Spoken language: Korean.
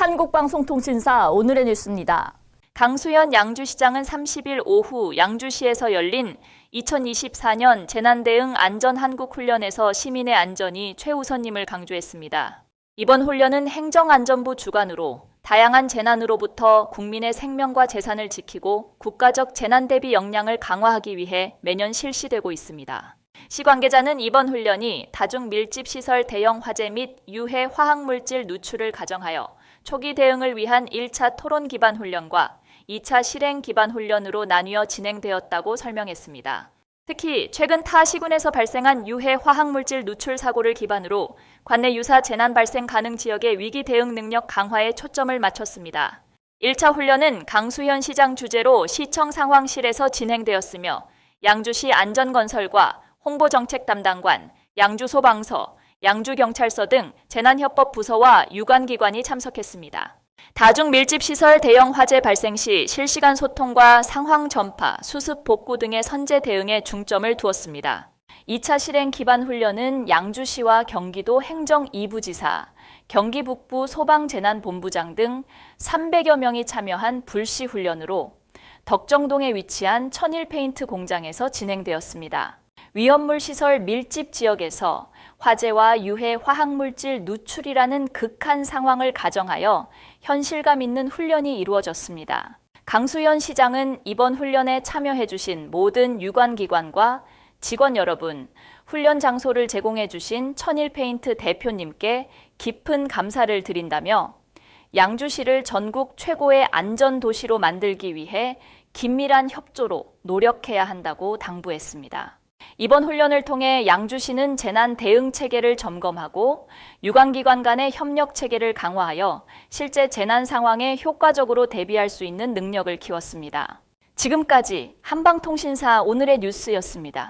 한국방송통신사 오늘의 뉴스입니다. 강수현 양주시장은 30일 오후 양주시에서 열린 2024년 재난대응 안전한국훈련에서 시민의 안전이 최우선임을 강조했습니다. 이번 훈련은 행정안전부 주관으로 다양한 재난으로부터 국민의 생명과 재산을 지키고 국가적 재난 대비 역량을 강화하기 위해 매년 실시되고 있습니다. 시 관계자는 이번 훈련이 다중 밀집 시설 대형 화재 및 유해 화학물질 누출을 가정하여 초기 대응을 위한 1차 토론 기반 훈련과 2차 실행 기반 훈련으로 나뉘어 진행되었다고 설명했습니다. 특히 최근 타 시군에서 발생한 유해 화학물질 누출 사고를 기반으로 관내 유사 재난 발생 가능 지역의 위기 대응 능력 강화에 초점을 맞췄습니다. 1차 훈련은 강수현 시장 주재로 시청 상황실에서 진행되었으며 양주시 안전건설과 홍보정책 담당관, 양주소방서, 양주경찰서 등 재난협법 부서와 유관기관이 참석했습니다. 다중 밀집 시설 대형 화재 발생 시 실시간 소통과 상황 전파, 수습 복구 등의 선제 대응에 중점을 두었습니다. 2차 실행 기반 훈련은 양주시와 경기도 행정 2부지사, 경기 북부 소방재난본부장 등 300여 명이 참여한 불시 훈련으로 덕정동에 위치한 천일 페인트 공장에서 진행되었습니다. 위험물 시설 밀집 지역에서 화재와 유해 화학물질 누출이라는 극한 상황을 가정하여 현실감 있는 훈련이 이루어졌습니다. 강수현 시장은 이번 훈련에 참여해 주신 모든 유관기관과 직원 여러분, 훈련 장소를 제공해 주신 천일페인트 대표님께 깊은 감사를 드린다며 양주시를 전국 최고의 안전 도시로 만들기 위해 긴밀한 협조로 노력해야 한다고 당부했습니다. 이번 훈련을 통해 양주시는 재난 대응 체계를 점검하고 유관기관 간의 협력 체계를 강화하여 실제 재난 상황에 효과적으로 대비할 수 있는 능력을 키웠습니다. 지금까지 한방통신사 오늘의 뉴스였습니다.